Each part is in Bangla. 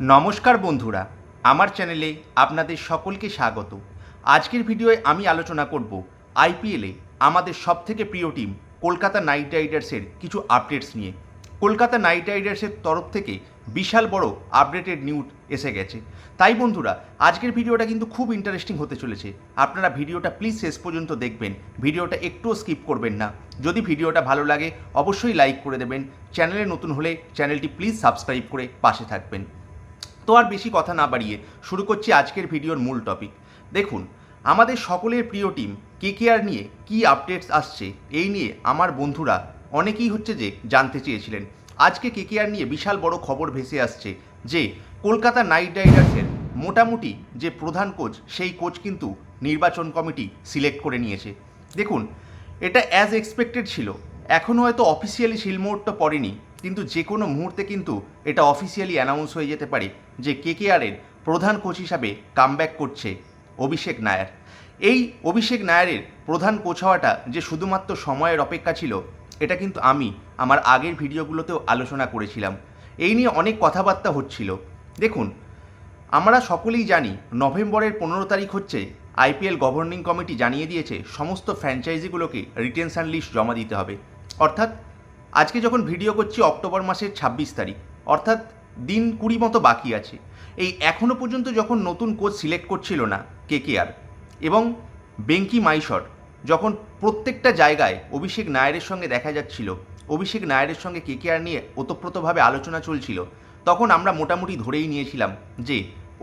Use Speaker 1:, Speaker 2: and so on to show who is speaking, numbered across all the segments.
Speaker 1: নমস্কার বন্ধুরা, আমার চ্যানেলে আপনাদের সকলকে স্বাগত। আজকের ভিডিওয়ে আমি আলোচনা করব আইপিএলে আমাদের সবথেকে প্রিয় টিম কলকাতা নাইট রাইডার্সের কিছু আপডেটস নিয়ে। কলকাতা নাইট রাইডার্সের তরফ থেকে বিশাল বড় আপডেটেড নিউজ এসে গেছে। তাই বন্ধুরা, আজকের ভিডিওটা কিন্তু খুব ইন্টারেস্টিং হতে চলেছে। আপনারা ভিডিওটা প্লিজ শেষ পর্যন্ত দেখবেন, ভিডিওটা একটুও স্কিপ করবেন না। যদি ভিডিওটা ভালো লাগে, অবশ্যই লাইক করে দেবেন। চ্যানেলে নতুন হলে চ্যানেলটি প্লিজ সাবস্ক্রাইব করে পাশে থাকবেন। তো আর বেশি কথা না বাড়িয়ে শুরু করছি আজকের ভিডিওর মূল টপিক দেখুন, আমাদের সকলের প্রিয় টিম কেকেআর নিয়ে কি আপডেটস আসছে, এই নিয়ে আমার বন্ধুরা অনেকেই হচ্ছে যে জানতে চেয়েছিলেন। আজকে কে কেকেআর নিয়ে বিশাল বড় খবর ভেসে আসছে যে, কলকাতা নাইট রাইডার্সের মোটামুটি যে প্রধান কোচ সেই কোচ কিন্তু নির্বাচন কমিটি সিলেক্ট করে নিয়েছে। দেখুন, এটা অ্যাজ এক্সপেক্টেড ছিল। এখনও হয়তো অফিসিয়ালি শিলমোহরটা পড়েনি। কিন্তু যে কোনো মুহূর্তে কিন্তু এটা অফিসিয়ালি অ্যানাউন্স হয়ে যেতে পারে যে কেকেআরের প্রধান কোচ হিসাবে কামব্যাক করছে অভিষেক নায়ার। এই অভিষেক নায়ারের প্রধান কোচ হওয়াটা যে শুধুমাত্র সময়ের অপেক্ষা ছিল, এটা কিন্তু আমি আমার আগের ভিডিওগুলোতেও আলোচনা করেছিলাম। এই নিয়ে অনেক কথাবার্তা হচ্ছিল। দেখুন, আমরা সকলেই জানি নভেম্বরের পনেরো তারিখ হচ্ছে আইপিএল গভর্নিং কমিটি জানিয়ে দিয়েছে, সমস্ত ফ্র্যাঞ্চাইজিগুলোকে রিটেনশন লিস্ট জমা দিতে হবে। অর্থাৎ আজকে যখন ভিডিও করছি অক্টোবর মাসের ছাব্বিশ তারিখ, অর্থাৎ দিন কুড়ি মতো বাকি আছে। এই এখনও পর্যন্ত যখন নতুন কোচ সিলেক্ট করছিল না কেকেআর এবং বেঙ্কি মাইশর, যখন প্রত্যেকটা জায়গায় অভিষেক নায়ারের সঙ্গে দেখা যাচ্ছিল, অভিষেক নায়ারের সঙ্গে কেকেআর নিয়ে ওতপ্রোতভাবে আলোচনা চলছিল, তখন আমরা মোটামুটি ধরেই নিয়েছিলাম যে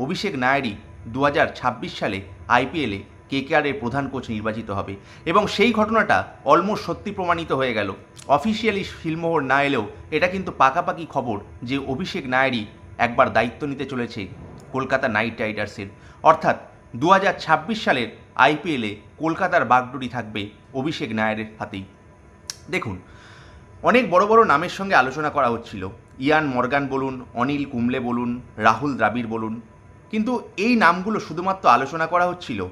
Speaker 1: অভিষেক নায়ারই দু সালে আইপিএলে কেকেআরের প্রধান কোচ নির্বাচিত হবে। এবং সেই ঘটনাটা অলমোস্ট সত্যি প্রমাণিত হয়ে গেল। অফিসিয়ালি শিলমোহর না এলেও এটা কিন্তু পাকাপাকি খবর যে অভিষেক নায়ারই একবার দায়িত্ব নিতে চলেছে কলকাতা নাইট রাইডার্সের। অর্থাৎ দু হাজার ছাব্বিশ সালের আইপিএলে কলকাতার বাগডুরি থাকবে অভিষেক নায়ারের হাতেই। দেখুন, অনেক বড় বড় নামের সঙ্গে আলোচনা করা হচ্ছিল। ইয়ান মর্গান বলুন, অনিল কুমলে বলুন, রাহুল দ্রাবিড় বলুন। কিন্তু এই নামগুলো শুধুমাত্র আলোচনা করা হচ্ছিল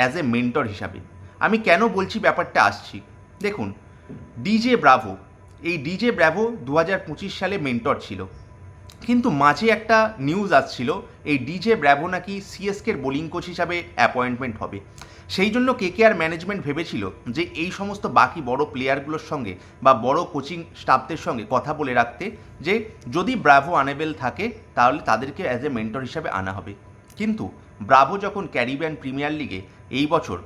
Speaker 1: অ্যাজ এ মেন্টর হিসাবে। আমি কেন বলছি ব্যাপারটা আসছি? দেখুন ডিজে ব্রাভো এই ডিজে ব্রাভো দু হাজার পঁচিশ সালে মেন্টর ছিল। কিন্তু মাঝে একটা নিউজ আসছিল, এই ডিজে ব্র্যাভো নাকি সিএসকের বোলিং কোচ হিসাবে অ্যাপয়েন্টমেন্ট হবে। সেই জন্য কেকেআর ম্যানেজমেন্ট ভেবেছিল যে এই সমস্ত বাকি বড় প্লেয়ারগুলোর সঙ্গে বা বড় কোচিং স্টাফদের সঙ্গে কথা বলে রাখতে, যে যদি ব্রাভো আনেবেল থাকে, তাহলে তাদেরকে অ্যাজ এ মেন্টর হিসাবে আনা হবে। কিন্তু ব্রাভো যখন ক্যারিবিয়ান প্রিমিয়ার লিগে এই বছর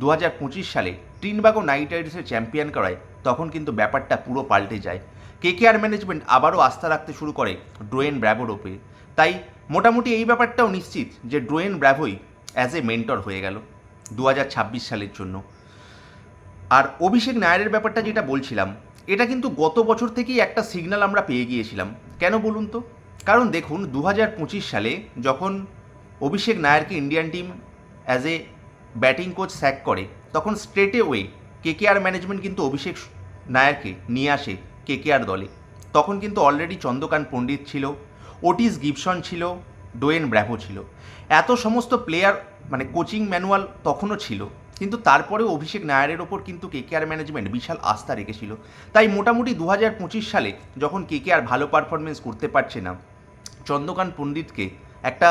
Speaker 1: দু হাজার পঁচিশ সালে টিনবাগো নাইট রাইডার্সের চ্যাম্পিয়ন করায় তখন কিন্তু ব্যাপারটা পুরো পাল্টে যায়। কেকেআর ম্যানেজমেন্ট আবারও আস্থা রাখতে শুরু করে ড্রোয়েন ব্র্যাভোর ওপরে। তাই মোটামুটি এই ব্যাপারটাও নিশ্চিত যে ড্রোয়েন ব্র্যাভোই অ্যাজ এ মেন্টর হয়ে গেল দু হাজার ছাব্বিশ সালের জন্য। আর অভিষেক নায়ারের ব্যাপারটা যেটা বলছিলাম, এটা কিন্তু গত বছর থেকেই একটা সিগন্যাল আমরা পেয়ে গিয়েছিলাম। কেন বলুন তো? কারণ দেখুন দু হাজার পঁচিশ সালে যখন Abhishek নায়ারকে Indian team as a batting coach sack করে, তখন স্ট্রেটে ওয়ে কেকেআর ম্যানেজমেন্ট কিন্তু অভিষেক নায়ারকে নিয়ে আসে কেকেআর দলে। তখন কিন্তু অলরেডি চন্দ্রকান্ত পণ্ডিত ছিল ওটিস গিবসন ছিল ডোয়েন ব্র্যাভো ছিল। এত সমস্ত প্লেয়ার মানে কোচিং ম্যানুয়াল তখনও ছিল, কিন্তু তারপরেও অভিষেক নায়ারের ওপর কিন্তু কেকেআর ম্যানেজমেন্ট বিশাল আস্থা রেখেছিল। তাই মোটামুটি দু হাজার পঁচিশ সালে যখন কেকেআর ভালো পারফরমেন্স করতে পারছে না, চন্দ্রকান্ত পণ্ডিতকে একটা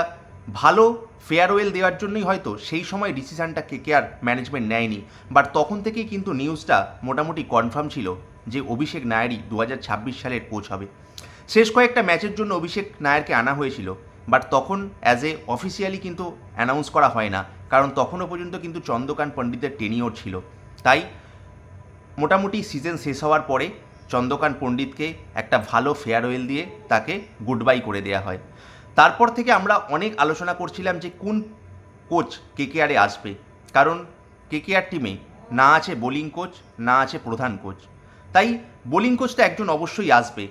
Speaker 1: ভালো ফেয়ারওয়েল দেওয়ার জন্যই হয়তো সেই সময় ডিসিশানটা কেকেআর ম্যানেজমেন্ট নেয়নি। বাট তখন থেকেই কিন্তু নিউজটা মোটামুটি কনফার্ম ছিল যে অভিষেক নায়ারই দু হাজার ছাব্বিশ সালের কোচ হবে। শেষ কয়েকটা ম্যাচের জন্য অভিষেক নায়ারকে আনা হয়েছিল। বাট তখন অ্যাজ এ অফিসিয়ালি কিন্তু অ্যানাউন্স করা হয় না। কারণ তখনও পর্যন্ত কিন্তু চন্দ্রকান্ত পণ্ডিতের টেনিওর ছিল। তাই মোটামুটি সিজন শেষ হওয়ার পরে চন্দ্রকান্ত পণ্ডিতকে একটা ভালো ফেয়ারওয়েল দিয়ে তাকে গুড বাই করে দেওয়া হয়। তারপর থেকে আমরা অনেক আলোচনা করছিলাম যে কোন কোচ কেকেআরে আসবে। কারণ কেকেআর টিমে না আছে বোলিং কোচ, না আছে প্রধান কোচ। তাই বোলিং কোচটা একজন অবশ্যই আসবে।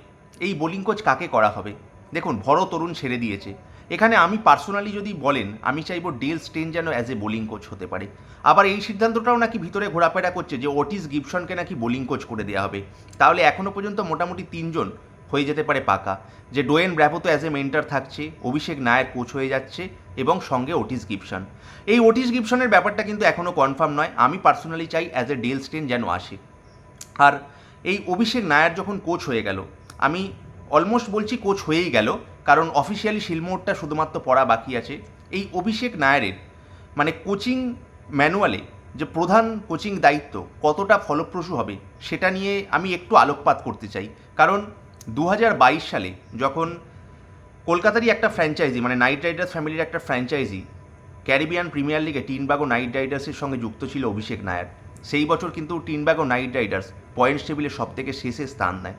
Speaker 1: এই বোলিং কোচ কাকে করা হবে? দেখুন ভরো তরুণ ছেড়ে দিয়েছে। এখানে আমি পার্সোনালি যদি বলেন, আমি চাইব ডেল স্টেন যেন অ্যাজ এ বোলিং কোচ হতে পারে। আবার এই সিদ্ধান্তটাও নাকি ভিতরে ঘোরাফেরা করছে যে ওটিস গিবসনকে নাকি বোলিং কোচ করে দেওয়া হবে। তাহলে এখনও পর্যন্ত মোটামুটি তিনজন হয়ে যেতে পারে পাকা, যে ডোয়েন ব্র্যাভো তো অ্যাজ এ মেন্টার থাকছে, অভিষেক নায়ের কোচ হয়ে যাচ্ছে এবং সঙ্গে ওটিস গিবসন এই ওটিস গিবসনের ব্যাপারটা কিন্তু এখনও কনফার্ম নয়, আমি পার্সোনালি চাই অ্যাজ এ ডেল স্টেন যেন আসে। আর এই অভিষেক নায়ার যখন কোচ হয়ে গেল, আমি অলমোস্ট বলছি কোচ হয়েই গেল, কারণ অফিসিয়ালি শিলমোহরটা শুধুমাত্র পড়া বাকি আছে। এই অভিষেক নায়ারের মানে কোচিং ম্যানুয়ালে যে প্রধান কোচিং দায়িত্ব কতটা ফলপ্রসূ হবে, সেটা নিয়ে আমি একটু আলোকপাত করতে চাই। কারণ দু হাজার বাইশ সালে যখন কলকাতারই একটা ফ্র্যাঞ্চাইজি মানে নাইট রাইডার্স ফ্যামিলির একটা ফ্র্যাঞ্চাইজি ক্যারিবিয়ান প্রিমিয়ার লিগে টিনবাগো নাইট রাইডার্সের সঙ্গে যুক্ত ছিল অভিষেক নায়ার। সেই বছর কিন্তু টিনবাগো নাইট রাইডার্স পয়েন্টস টেবিলে সব থেকে শেষে স্থান নেয়।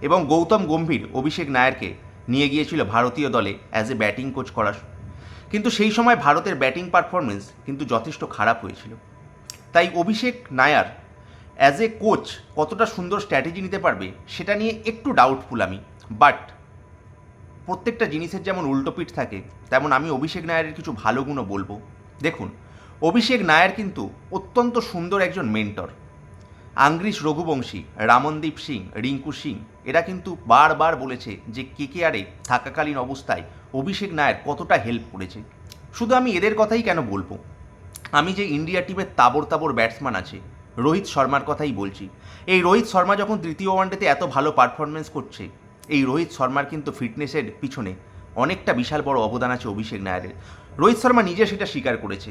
Speaker 1: এবং গৌতম গম্ভীর অভিষেক নায়ারকে নিয়ে গিয়েছিল ভারতীয় দলে অ্যাজ এ ব্যাটিং কোচ করার। কিন্তু সেই সময় ভারতের ব্যাটিং পারফরমেন্স কিন্তু যথেষ্ট খারাপ হয়েছিল। তাই Abhishek Nayar as a coach কতটা সুন্দর স্ট্র্যাটেজি নিতে পারবে, সেটা নিয়ে একটু ডাউটফুল আমি। বাট প্রত্যেকটা জিনিসের যেমন উল্টোপিঠ থাকে, তেমন আমি অভিষেক নায়ারের কিছু ভালো গুণও বলব। দেখুন, অভিষেক নায়ার কিন্তু অত্যন্ত সুন্দর একজন মেন্টর আংগ্রিস রঘুবংশী, রামনদীপ সিং, রিঙ্কু সিং, এরা কিন্তু বারবার বলেছে যে কেকেআরে থাকাকালীন অবস্থায় অভিষেক নায়ার কতটা হেল্প করেছে। শুধু আমি এদের কথাই কেন বলব? আমি যে ইন্ডিয়া টিমের তাবর তাবর ব্যাটসম্যান আছে রোহিত শর্মার কথাই বলছি। এই রোহিত শর্মা যখন তৃতীয় ওয়ানডেতে এত ভালো পারফরমেন্স করছে, এই রোহিত শর্মার কিন্তু ফিটনেসের পিছনে অনেকটা বিশাল বড় অবদান আছে অভিষেক নায়ারের। রোহিত শর্মা নিজে সেটা স্বীকার করেছে।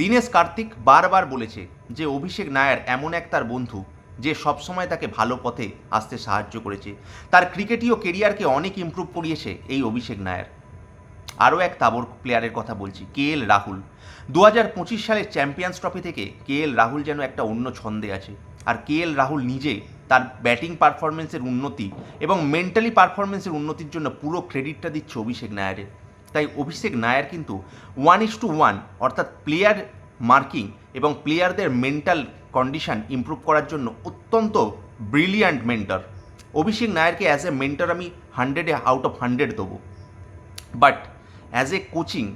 Speaker 1: দীনেশ কার্তিক বারবার বলেছে যে অভিষেক নায়ার এমন এক তার বন্ধু যে সবসময় তাকে ভালো পথে আসতে সাহায্য করেছে। তার ক্রিকেটীয় কেরিয়ারকে অনেক ইমপ্রুভ করিয়েছে এই অভিষেক নায়ার। আরও এক তাবর প্লেয়ারের কথা বলছি, কে এল রাহুল। দু হাজার পঁচিশ সালের চ্যাম্পিয়ন্স ট্রফি থেকে কে এল রাহুল যেন একটা অন্য ছন্দে আছে, আর কে এল রাহুল নিজে তার ব্যাটিং পারফরমেন্সের উন্নতি এবং মেন্টালি পারফরমেন্সের উন্নতির জন্য পুরো ক্রেডিটটা দিচ্ছে অভিষেক নায়ারের। তাই অভিষেক নায়ার কিন্তু ওয়ান ইস টু ওয়ান অর্থাৎ প্লেয়ার মার্কিং এবং প্লেয়ারদের মেন্টাল কন্ডিশন ইমপ্রুভ করার জন্য অত্যন্ত ব্রিলিয়ান্ট মেন্টর অভিষেক নায়ারকে অ্যাজ এ মেন্টর আমি হান্ড্রেডে আউট অফ হান্ড্রেড দেবো। বাট অ্যাজ এ কোচিং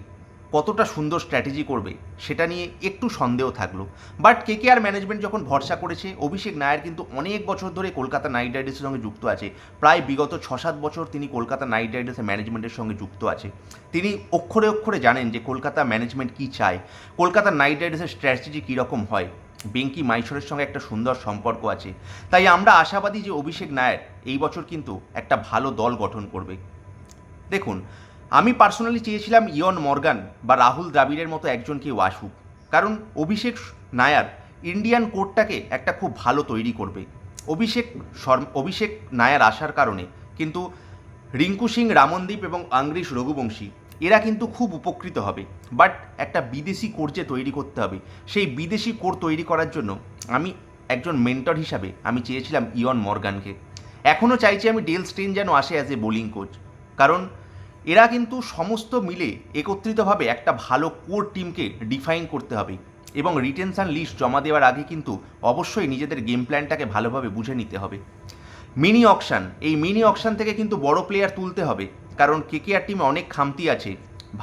Speaker 1: কতটা সুন্দর স্ট্র্যাটেজি করবে সেটা নিয়ে একটু সন্দেহ থাকল। But K K R management যখন ভরসা করেছে, অভিষেক নায়ার কিন্তু অনেক বছর ধরে কলকাতা নাইট রাইডার্সের সঙ্গে যুক্ত আছে। প্রায় বিগত ছ সাত বছর তিনি কলকাতা নাইট রাইডার্সের ম্যানেজমেন্টের সঙ্গে যুক্ত আছে। তিনি অক্ষরে অক্ষরে জানেন যে কলকাতা ম্যানেজমেন্ট কী চায়। কলকাতা নাইট রাইডার্সের স্ট্র্যাটেজি কীরকম হয়? বেঙ্কি মাইশরের সঙ্গে একটা সুন্দর সম্পর্ক আছে। তাই আমরা আশাবাদী যে অভিষেক নায়ার এই বছর কিন্তু একটা ভালো দল গঠন করবে। দেখুন আমি পার্সোনালি চেয়েছিলাম ইয়ন মর্গান বা রাহুল দ্রাবিড়ের মতো একজনকে আসুক কারণ অভিষেক নায়ার ইন্ডিয়ান কোর্টটাকে একটা খুব ভালো তৈরি করবে। অভিষেক শর্ম, অভিষেক নায়ার আসার কারণে। কিন্তু রিঙ্কু সিং, রামনদীপ এবং আংরিশ রঘুবংশী, এরা কিন্তু খুব উপকৃত হবে। বাট একটা বিদেশি কোর যে তৈরি করতে হবে। সেই বিদেশি কোর তৈরি করার জন্য আমি একজন মেন্টর হিসাবে আমি চেয়েছিলাম ইয়ন মর্গানকে এখনও চাইছি আমি ডেল স্টেন যেন আসে অ্যাজ এ বোলিং কোচ কারণ এরা কিন্তু সমস্ত মিলে একত্রিতভাবে একটা ভালো কোর টিমকে ডিফাইন করতে হবে এবং রিটেনশান লিস্ট জমা দেওয়ার আগে কিন্তু অবশ্যই নিজেদের গেম প্ল্যানটাকে ভালোভাবে বুঝে নিতে হবে। মিনি অকশান এই মিনি অকশান থেকে কিন্তু বড় প্লেয়ার তুলতে হবে, কারণ কেকেআর টিমে অনেক খামতি আছে,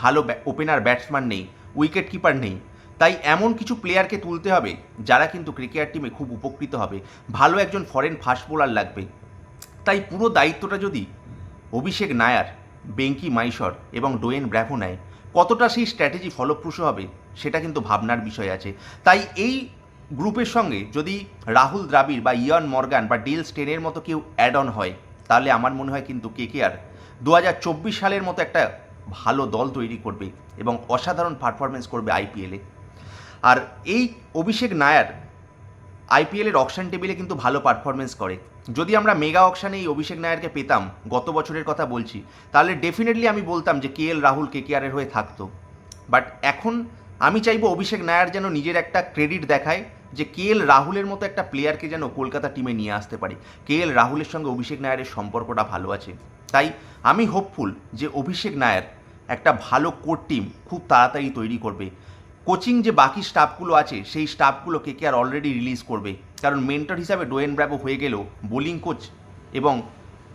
Speaker 1: ভালো ওপেনার ব্যাটসম্যান নেই উইকেট কিপার নেই, তাই এমন কিছু প্লেয়ারকে তুলতে হবে যারা কিন্তু ক্রিকেট টিমে খুব উপকৃত হবে, ভালো একজন ফরেন ফাস্ট বোলার লাগবে। তাই পুরো দায়িত্বটা যদি অভিষেক নায়ার বেঙ্কি, মাইশর এবং ডোয়েন ব্র্যাভো নেয় কতটা সেই স্ট্র্যাটেজি ফলপ্রসূ হবে সেটা কিন্তু ভাবনার বিষয় আছে। তাই এই গ্রুপের সঙ্গে যদি রাহুল দ্রাবিড় বা ইয়ন মর্গান বা ডিল স্টেনের মতো কেউ অ্যাড অন হয়, তাহলে আমার মনে হয় কিন্তু কে কে আর দু হাজার চব্বিশ সালের মতো একটা ভালো দল তৈরি করবে এবং অসাধারণ পারফরমেন্স করবে আইপিএলে আর এই অভিষেক নায়ার আইপিএলের অকশন টেবিলে কিন্তু ভালো পারফরমেন্স করে। যদি আমরা মেগা অকশানে এই অভিষেক নায়ারকে পেতাম, গত বছরের কথা বলছি, তাহলে ডেফিনেটলি আমি বলতাম যে কে এল রাহুল কে কেআরের হয়ে থাকতো। বাট এখন আমি চাইব অভিষেক নায়ার যেন নিজের একটা ক্রেডিট দেখায় যে কে এল রাহুলের মতো একটা প্লেয়ারকে যেন কলকাতা টিমে নিয়ে আসতে পারে। কে এল রাহুলের সঙ্গে অভিষেক নায়ারের সম্পর্কটা ভালো আছে। তাই আমি হোপফুল যে অভিষেক নায়ার একটা ভালো কোর টিম খুব তাড়াতাড়ি তৈরি করবে। কোচিং যে বাকি স্টাফগুলো আছে, সেই স্টাফগুলো কে আর অলরেডি রিলিজ করবে? কারণ মেন্টর হিসাবে ডোয়েন ব্র্যাভো হয়ে গেলেও বোলিং কোচ এবং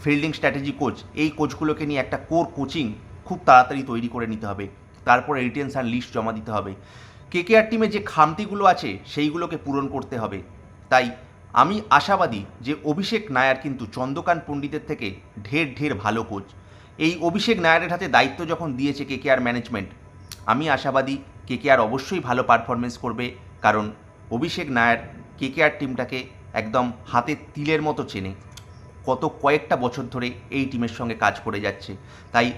Speaker 1: ফিল্ডিং স্ট্র্যাটেজি কোচ এই কোচগুলোকে নিয়ে একটা কোর কোচিং খুব তাড়াতাড়ি তৈরি করে নিতে হবে। তারপরে রিটেনশন লিস্ট জমা দিতে হবে। কে কে আর টিমে যে খামতিগুলো আছে, সেইগুলোকে পূরণ করতে হবে। তাই আমি আশাবাদী যে অভিষেক নায়ার কিন্তু চন্দ্রকান্ত পণ্ডিতের থেকে ঢের ঢের ভালো কোচ এই অভিষেক নায়ারের হাতে দায়িত্ব যখন দিয়েছে কে কে আর ম্যানেজমেন্ট আমি আশাবাদী কে কে আর অবশ্যই ভালো পারফরমেন্স করবে, কারণ অভিষেক নায়ার কে কে আর টিমটাকে একদম হাতে তিলের মতো চেনে। কত কয়েকটা বছর ধরে এই টিমের সঙ্গে কাজ করে যাচ্ছে। তাই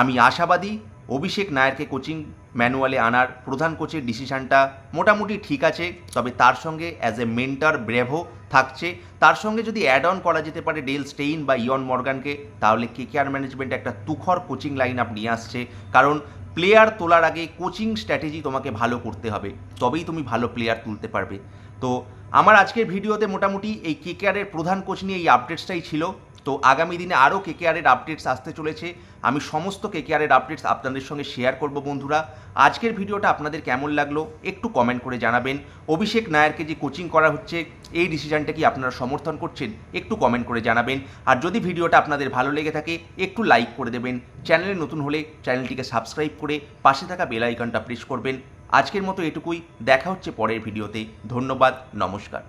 Speaker 1: আমি আশাবাদী অভিষেক নায়ারকে কোচিং ম্যানুয়ালে আনার প্রধান কোচের ডিসিশানটা মোটামুটি ঠিক আছে, তবে তার সঙ্গে অ্যাজ এ মেন্টার ব্রেভো থাকছে। তার সঙ্গে যদি অ্যাড অন করা যেতে পারে ডেল স্টেইন বা ইয়ন মর্গানকে, তাহলে কেকেআর ম্যানেজমেন্ট একটা তুখর কোচিং লাইন আপ নিয়ে আসছে। কারণ প্লেয়ার তোলার আগে কোচিং স্ট্র্যাটেজি তোমাকে ভালো করতে হবে। তবেই তুমি ভালো প্লেয়ার তুলতে পারবে। তো আমার আজকের ভিডিওতে মোটামুটি এই কেকেআরের প্রধান কোচ নিয়ে এই আপডেটসটাই ছিল। তো আগামী দিনে আরও কে কেকেআরের আপডেটস আসতে চলেছে। আমি সমস্ত কে কেকেআরের আপডেটস আপনাদের সঙ্গে শেয়ার করব বন্ধুরা। আজকের ভিডিওটা আপনাদের কেমন লাগল একটু কমেন্ট করে জানাবেন। অভিষেক নায়ারকে যে কোচিং করা হচ্ছে, এই ডিসিশনটা কি আপনারা সমর্থন করছেন একটু কমেন্ট করে জানাবেন। আর যদি ভিডিওটা আপনাদের ভালো লেগে থাকে, একটু লাইক করে দেবেন। চ্যানেলে নতুন হলে চ্যানেলটিকে সাবস্ক্রাইব করে পাশে থাকা বেল আইকনটা প্রেস করবেন। আজকের মতো এটুকুই, দেখা হচ্ছে পরের ভিডিওতে। ধন্যবাদ, নমস্কার।